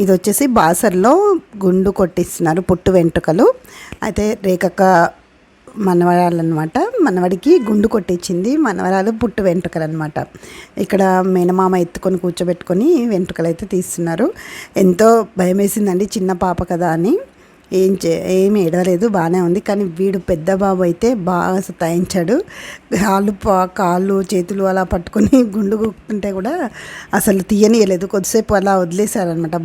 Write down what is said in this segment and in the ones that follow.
ఇది వచ్చేసి బాసర్లో గుండు కొట్టిస్తున్నారు పుట్టు వెంట్రుకలు. అయితే రేఖక మనవరాలు అనమాట మనవడికి గుండు కొట్టించింది మనవరాలు పుట్టు వెంట్రుకలు అనమాట ఇక్కడ మేనమామ ఎత్తుకొని కూర్చోబెట్టుకొని వెంట్రుకలు అయితే తీస్తున్నారు. ఎంతో భయం వేసిందండి చిన్న పాప కదా అని. ఏం చే ఏమి ఏడవలేదు బాగానే ఉంది. కానీ వీడు పెద్ద బాబు అయితే బాగా సతాయించాడు. కాళ్ళు పా- కాళ్ళు చేతులు అలా పట్టుకొని గుండు కొట్టుకుంటే కూడా అసలు తీయనీయలేదు. కొద్దిసేపు అలా వదిలేశారనమాట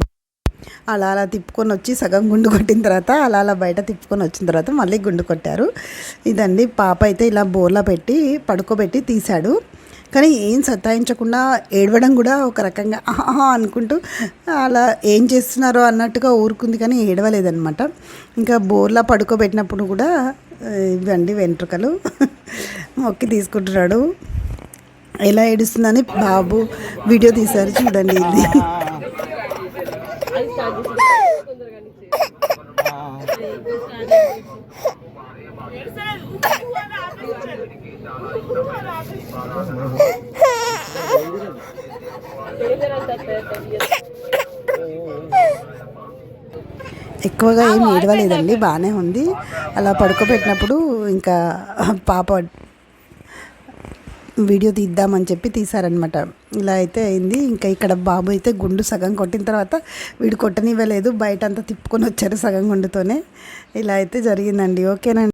అలా అలా తిప్పుకొని వచ్చి సగం గుండు కొట్టిన తర్వాత అలా అలా బయట తిప్పుకొని వచ్చిన తర్వాత మళ్ళీ గుండు కొట్టారు. ఇదండి పాప అయితే ఇలా బోర్లా పెట్టి పడుకోబెట్టి తీశాడు. కానీ ఏం సతాయించకుండా ఏడవడం కూడా ఒక రకంగా ఆహా అనుకుంటూ అలా ఏం చేస్తున్నారో అన్నట్టుగా ఊరుకుంది కానీ ఏడవలేదనమాట ఇంకా బోర్లా పడుకోబెట్టినప్పుడు కూడా ఇవ్వండి వెంట్రుకలు మొక్కి తీసుకుంటున్నాడు. ఎలా ఏడుస్తుందని బాబు వీడియో తీశారు చూడండి ఇది. ఎక్కువగా ఏం ఏడవలేదండి బాగానే ఉంది. అలా పడుకోబెట్టినప్పుడు ఇంకా పాప వీడియో తీద్దామని చెప్పి తీశారనమాట ఇలా అయితే అయింది. ఇంకా ఇక్కడ బాబు అయితే గుండు సగం కొట్టిన తర్వాత వీడు కొట్టనివ్వలేదు. బయట అంతా తిప్పుకొని వచ్చారు సగం గుండుతోనే. ఇలా అయితే జరిగిందండి. ఓకేనండి.